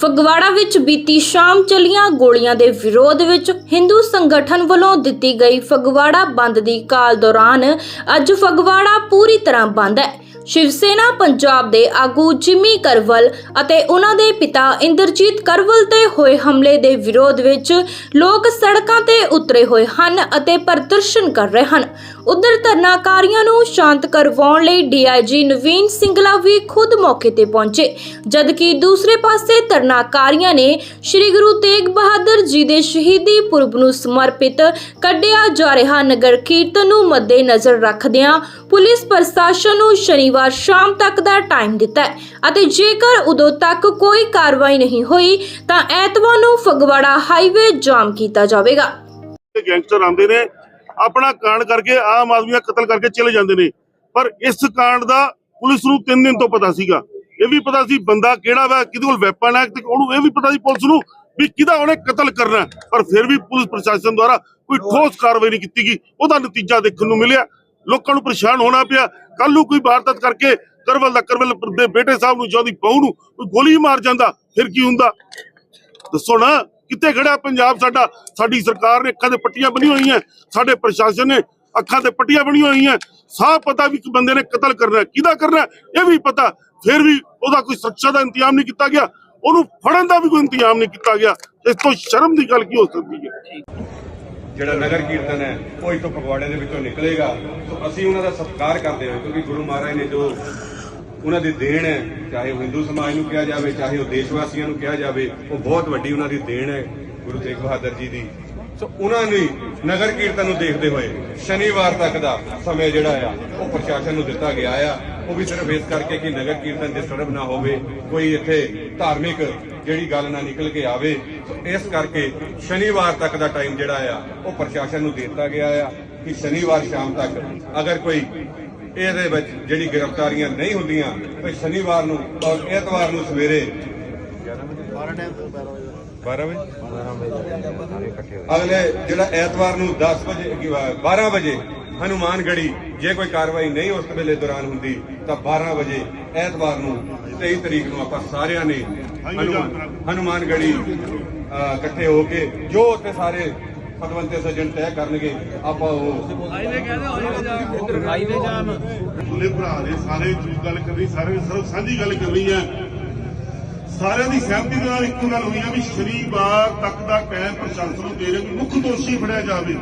ਫਗਵਾੜਾ ਵਿੱਚ ਬੀਤੀ ਸ਼ਾਮ ਚੱਲੀਆਂ ਗੋਲੀਆਂ ਦੇ ਵਿਰੋਧ ਵਿੱਚ ਹਿੰਦੂ ਸੰਗਠਨ ਵੱਲੋਂ ਦਿੱਤੀ ਗਈ ਫਗਵਾੜਾ ਬੰਦ ਦੀ ਕਾਲ ਦੌਰਾਨ ਅੱਜ ਫਗਵਾੜਾ ਪੂਰੀ ਤਰ੍ਹਾਂ ਬੰਦ ਹੈ। ਸ਼ਿਵ ਸੈਨਾ ਪੰਜਾਬ ਦੇ ਆਗੂ ਜਿਮੀ ਕਰਵਲ ਅਤੇ ਉਹਨਾਂ ਦੇ ਪਿਤਾ ਇੰਦਰਜੀਤ ਕਰਵਲ ਤੇ ਹੋਏ ਹਮਲੇ ਦੇ ਵਿਰੋਧ ਵਿੱਚ ਲੋਕ ਸੜਕਾਂ ਤੇ ਉਤਰੇ ਹੋਏ ਹਨ ਅਤੇ ਪ੍ਰਦਰਸ਼ਨ ਕਰ ਰਹੇ ਹਨ। ਉਧਰ ਧਰਨਾਕਾਰੀਆਂ ਨੂੰ ਸ਼ਾਂਤ ਕਰਵਾਉਣ ਲਈ ਡੀਆਈਜੀ ਨਵੀਨ ਸਿੰਗਲਾ ਵੀ ਖੁਦ ਮੌਕੇ ਤੇ ਪਹੁੰਚੇ, ਜਦਕਿ ਦੂਸਰੇ ਪਾਸੇ ਧਰਨਾਕਾਰੀਆਂ ਨੇ ਸ੍ਰੀ ਗੁਰੂ ਤੇਗ ਬਹਾਦਰ ਜੀ ਦੇ ਸ਼ਹੀਦੀ ਪੁਰਬ ਨੂੰ ਸਮਰਪਿਤ ਕੱਢਿਆ ਜਾ ਰਿਹਾ ਨਗਰ ਕੀਰਤਨ ਨੂੰ ਮੱਦੇ ਨਜ਼ਰ ਰੱਖਦਿਆਂ ਪੁਲਿਸ ਪ੍ਰਸ਼ਾਸਨ ਨੂੰ ਸ਼ਨੀਵਾਰ ਸ਼ਾਮ ਤੱਕ ਦਾ ਟਾਈਮ ਦਿੱਤਾ ਹੈ ਅਤੇ ਜੇਕਰ ਉਦੋਂ ਤੱਕ ਕੋਈ ਕਾਰਵਾਈ ਨਹੀਂ ਹੋਈ, ਤਾਂ ਐਤਵਾਰ ਨੂੰ ਫਗਵਾੜਾ ਹਾਈਵੇ ਜਾਮ ਕੀਤਾ ਜਾਵੇਗਾ। ਗੈਂਗਸਟਰ ਆਉਂਦੇ ਨੇ ਆਪਣਾ ਕਾਂਡ ਕਰਕੇ ਆਮ ਆਦਮੀ ਦਾ ਕਤਲ ਕਰਕੇ ਚਲੇ ਜਾਂਦੇ ਨੇ। ਪਰ ਇਸ ਕਾਂਡ ਦਾ ਪੁਲਿਸ ਨੂੰ 3 ਦਿਨ ਤੋਂ ਪਤਾ ਸੀਗਾ। ਇਹ ਵੀ ਪਤਾ ਸੀ ਬੰਦਾ ਕਿਹੜਾ ਵਾ, ਕਿਹਦੇ ਕੋਲ ਵੈਪਨ ਹੈ ਤੇ ਉਹਨੂੰ ਇਹ ਵੀ ਪਤਾ ਸੀ ਪੁਲਿਸ ਨੂੰ ਵੀ ਕਿਹਦਾ ਉਹਨੇ ਕਤਲ ਕਰਨਾ ਪਰ ਫਿਰ ਵੀ ਪੁਲਿਸ ਪ੍ਰਸ਼ਾਸਨ ਦੁਆਰਾ ਕੋਈ ਠੋਸ ਕਾਰਵਾਈ ਨਹੀਂ ਕੀਤੀ ਗਈ। ਉਹਦਾ ਨਤੀਜਾ ਦੇਖਣ ਨੂੰ ਮਿਲਿਆ। ਲੋਕਾਂ ਨੂੰ ਪਰੇਸ਼ਾਨ ਹੋਣਾ ਪਿਆ। ਕੱਲ ਨੂੰ ਕੋਈ ਵਾਰਦਾਤ ਕਰਕੇ ਕਰਵਲ ਦਾ ਕਰਵਲ ਦੇ ਬੇਟੇ ਸਾਹਿਬ ਨੂੰ ਜਾਂ ਉਹਦੀ ਬਹੂ ਨੂੰ ਕੋਈ ਗੋਲੀ ਮਾਰ ਜਾਂਦਾ, ਫਿਰ ਕੀ ਹੁੰਦਾ? ਦੱਸੋ ਨਾ। ਕਿੱਥੇ ਖੜਾ ਪੰਜਾਬ ਸਾਡਾ? ਸਾਡੀ ਸਰਕਾਰ ਨੇ ਅੱਖਾਂ ਤੇ ਪੱਟੀਆਂ ਬੰਨੀਆਂ ਹੋਈਆਂ। ਸਾਡੇ ਪ੍ਰਸ਼ਾਸਨ ਨੇ ਅੱਖਾਂ ਤੇ ਪੱਟੀਆਂ ਬੰਨੀਆਂ ਹੋਈਆਂ। ਸਾਫ਼ ਪਤਾ ਵੀ ਕਿ ਬੰਦੇ ਨੇ ਕਤਲ ਕਰਨਾ ਕਿਹਦਾ ਕਰਨਾ ਇਹ ਵੀ ਪਤਾ। ਫਿਰ ਵੀ ਉਹਦਾ ਕੋਈ ਸੱਚਾ ਦਾ ਇੰਤਜ਼ਾਮ ਨਹੀਂ ਕੀਤਾ ਗਿਆ। ਉਹਨੂੰ ਫੜਨ ਦਾ ਵੀ ਕੋਈ ਇੰਤਜ਼ਾਮ ਨਹੀਂ ਕੀਤਾ ਗਿਆ। ਇਸ ਤੋਂ ਸ਼ਰਮ ਦੀ ਗੱਲ ਕੀ ਹੋ ਸਕਦੀ ਹੈ? ਜਿਹੜਾ ਨਗਰ ਕੀਰਤਨ ਹੈ, ਉਹ ਇੱਥੋਂ ਫਗਵਾੜੇ ਦੇ ਵਿੱਚੋਂ ਨਿਕਲੇਗਾ। ਸੋ ਅਸੀਂ ਉਹਨਾਂ ਦਾ ਸਤਿਕਾਰ ਕਰਦੇ ਹਾਂ, ਕਿਉਂਕਿ ਗੁਰੂ ਮਹਾਰਾਜ ਨੇ ਜੋ ਉਹਨਾਂ ਦੀ ਦੇਣ ਹੈ, ਚਾਹੇ ਉਹ ਹਿੰਦੂ ਸਮਾਜ ਨੂੰ ਕਿਹਾ ਜਾਵੇ, ਚਾਹੇ ਉਹ ਦੇਸ਼ ਵਾਸੀਆਂ ਨੂੰ ਕਿਹਾ ਜਾਵੇ, ਉਹ ਬਹੁਤ ਵੱਡੀ ਉਹਨਾਂ ਦੀ ਦੇਣ ਹੈ, ਗੁਰੂ ਤੇਗ ਬਹਾਦਰ ਜੀ ਦੀ। ਸੋ ਉਹਨਾਂ ਨੇ ਨਗਰ ਕੀਰਤਨ ਨੂੰ ਦੇਖਦੇ ਹੋਏ ਸ਼ਨੀਵਾਰ ਤੱਕ ਦਾ ਸਮੇਂ ਜਿਹੜਾ ਆ, ਉਹ ਪ੍ਰਸ਼ਾਸਨ ਨੂੰ ਦਿੱਤਾ ਗਿਆ ਆ। ਉਹ ਵੀ ਸਿਰਫ ਇਸ ਕਰਕੇ ਕਿ ਨਗਰ ਕੀਰਤਨ ਡਿਸਟਰਬ ਨਾ ਹੋਵੇ, ਕੋਈ ਇੱਥੇ ਧਾਰਮਿਕ ਜਿਹੜੀ ਗੱਲ ਨਾ ਨਿਕਲ ਕੇ ਆਵੇ। ਸੋ ਇਸ ਕਰਕੇ ਸ਼ਨੀਵਾਰ ਤੱਕ ਦਾ ਟਾਈਮ ਜਿਹੜਾ ਆ, ਉਹ ਪ੍ਰਸ਼ਾਸਨ ਨੂੰ ਦਿੱਤਾ ਗਿਆ ਆ। ਕਿ ਸ਼ਨੀਵਾਰ ਸ਼ਾਮ ਤੱਕ ਅਗਰ ਕੋਈ ਇਹਦੇ ਵਿੱਚ ਜਿਹੜੀ ਗ੍ਰਿਫਤਾਰੀਆਂ ਨਹੀਂ ਹੁੰਦੀਆਂ ਤਾਂ ਸ਼ਨੀਵਾਰ ਨੂੰ ਔਰ ਐਤਵਾਰ ਨੂੰ ਸਵੇਰੇ 12 ਵਜੇ। ਅਗਲੇ ਜਿਹੜਾ ਐਤਵਾਰ ਨੂੰ 10 ਵਜੇ 12 ਵਜੇ ਹਨੂਮਾਨਗੜੀ ਜੇ ਕੋਈ ਕਾਰਵਾਈ ਨਹੀਂ ਉਸ ਵੇਲੇ ਦੌਰਾਨ ਹੁੰਦੀ ਤਾਂ 12 ਵਜੇ ਐਤਵਾਰ ਨੂੰ 23 ਤਰੀਕ ਨੂੰ ਆਪਾਂ ਸਾਰਿਆਂ ਨੇ ਹਨੂਮਾਨ ਹਨੂਮਾਨਗੜੀ ਇਕੱਠੇ ਹੋ ਕੇ ਜੋ ਉੱਥੇ ਸਾਰੇ ਪਤਵੰਤੇ ਸੱਜਣ ਤੈਅ ਕਰਨਗੇ ਆਪਾਂ ਉਹ ਭੁੱਲੇ ਭਰਾ ਨੇ ਸਾਰੇ ਜੋ ਗੱਲ ਕਰ ਰਹੀ ਸਾਰੇ ਸਰਵ ਸਾਂਝੀ ਗੱਲ ਕਰ ਰਹੀ ਹੈ। ਸਾਰਿਆਂ ਦੀ ਸਹਿਮਤੀ ਦੇ ਨਾਲ ਇੱਕੋ ਗੱਲ ਹੋਈ ਹੈ ਵੀ ਸ਼ਨੀਵਾਰ ਤੱਕ ਦਾ ਟਾਈਮ ਪ੍ਰਸ਼ਾਸਨ ਨੂੰ ਦੇ ਰਿਹਾ ਮੁੱਖ ਦੋਸ਼ੀ ਫੜਿਆ ਜਾਵੇ।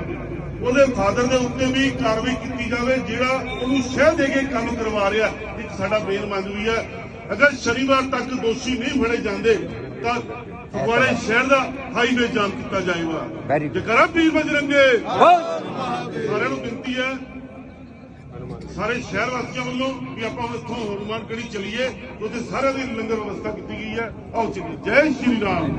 ਉਹਦੇ ਫਾਦਰ ਦੇ ਉੱਤੇ ਵੀ ਕਾਰਵਾਈ ਕੀਤੀ ਜਾਵੇ ਜਿਹੜਾ ਉਹਨੂੰ ਸ਼ਹਿ ਦੇ ਕੇ ਕੰਮ ਕਰਵਾ ਰਿਹਾ ਇੱਕ ਸਾਡਾ ਮੇਨ ਮੰਗ ਵੀ ਹੈ। ਅਗਰ ਸ਼ਨੀਵਾਰ ਤੱਕ ਦੋਸ਼ੀ ਨਹੀਂ ਫੜੇ ਜਾਂਦੇ ਤਾਂ ਫਗਵਾੜੇ ਸ਼ਹਿਰ ਦਾ ਹਾਈਵੇ ਜਾਮ ਕੀਤਾ ਜਾਏਗਾ। ਜੇ ਕਰਾਂ ਪੀਰ ਬਜਰੰਗੇ ਸਾਰਿਆਂ ਨੂੰ ਬੇਨਤੀ ਹੈ ਸਾਰੇ ਸ਼ਹਿਰ ਵਾਸੀਆਂ ਵੱਲੋਂ ਵੀ ਆਪਾਂ ਇੱਥੋਂ ਹਨੂਮਾਨਗੜੀ ਚਲੀਏ ਉੱਥੇ ਸਾਰਿਆਂ ਦੀ ਲੰਗਰ ਵਿਵਸਥਾ ਕੀਤੀ ਗਈ ਹੈ। ਆਓ ਚਲੀਏ ਜੈ ਸ਼੍ਰੀ ਰਾਮ।